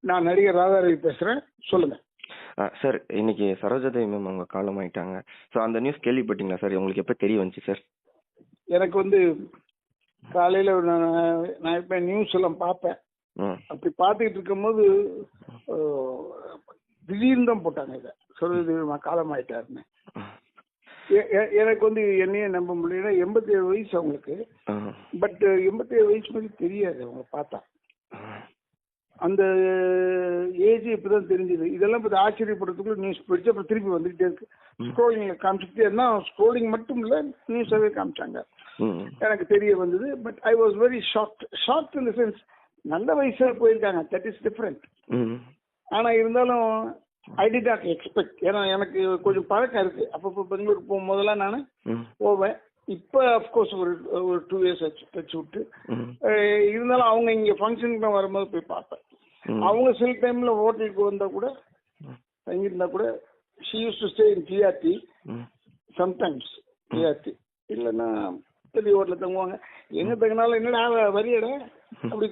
நான் நடிகர் ராதாரவி பேசுறேன். சொல்லுங்க. சார் இன்னைக்கு சரோஜாதேவி மேம் அவங்க காலம் ஆயிட்டாங்க ஸோ அந்த நியூஸ் கேள்விப்பட்டீங்களா சார்? உங்களுக்கு எப்போ தெரிய வந்துச்சு சார்? எனக்கு வந்து காலையில நான் இப்ப நியூஸ் எல்லாம் பார்ப்பேன். அப்படி பார்த்துக்கிட்டு இருக்கும்போது திடீர்னு தான் போட்டாங்க இதை. சொல்றது காலமாயிட்டாருன்னு. எ- எ- எனக்கு வந்து என்னையே நம்ப முடியல. எண்பத்தி ஏழு வயசு அவங்களுக்கு. பட் எண்பத்தி ஏழு வயசு மாதிரி தெரியாது அவங்க பார்த்தா. அந்த ஏஜ் இப்பதான் தெரிஞ்சது. இதெல்லாம் பத்தி ஆச்சரியப்படுறதுக்குள்ள நியூஸ் போயிடுச்சு அப்புறம் திருப்பி வந்துகிட்டே இருக்கு. ஸ்க்ரோலிங்ல காமிச்சுட்டே இருந்தா ஸ்க்ரோலிங் மட்டும் இல்ல நியூஸாவே காமிச்சாங்க. எனக்கு தெரிய வந்தது but I was very short short in the sense நல்ல வயசுல போயிருக்காங்க. தட் இஸ் டிஃப்ரெண்ட் ஆனா இருந்தாலும் ஐ டி நாட் எக்ஸ்பெக்ட் ஏன்னா எனக்கு கொஞ்சம் பழக்கம் இருக்கு. அப்பப்போ பெங்களூர் போகும்போதெல்லாம் நான் ம். போவேன். இப்போ அஃப்கோர்ஸ் ஒரு ஒரு டூ இயர்ஸ் வச்சு விட்டு. இருந்தாலும் அவங்க இங்க ஃபங்க்ஷனுக்கு வரும்போது போய் பார்ப்பேன். அவங்க சில டைம்ல ஹோட்டலுக்கு வந்தா கூட தங்கியிருந்தா கூட she use to stay in GRT ம். சம்டைம்ஸ் ஜிஆர்டி இல்லைன்னா பெரிய ஹோட்டலில் தங்குவாங்க. எங்க தங்கினாலும் என்னடா வரியடா அப்படி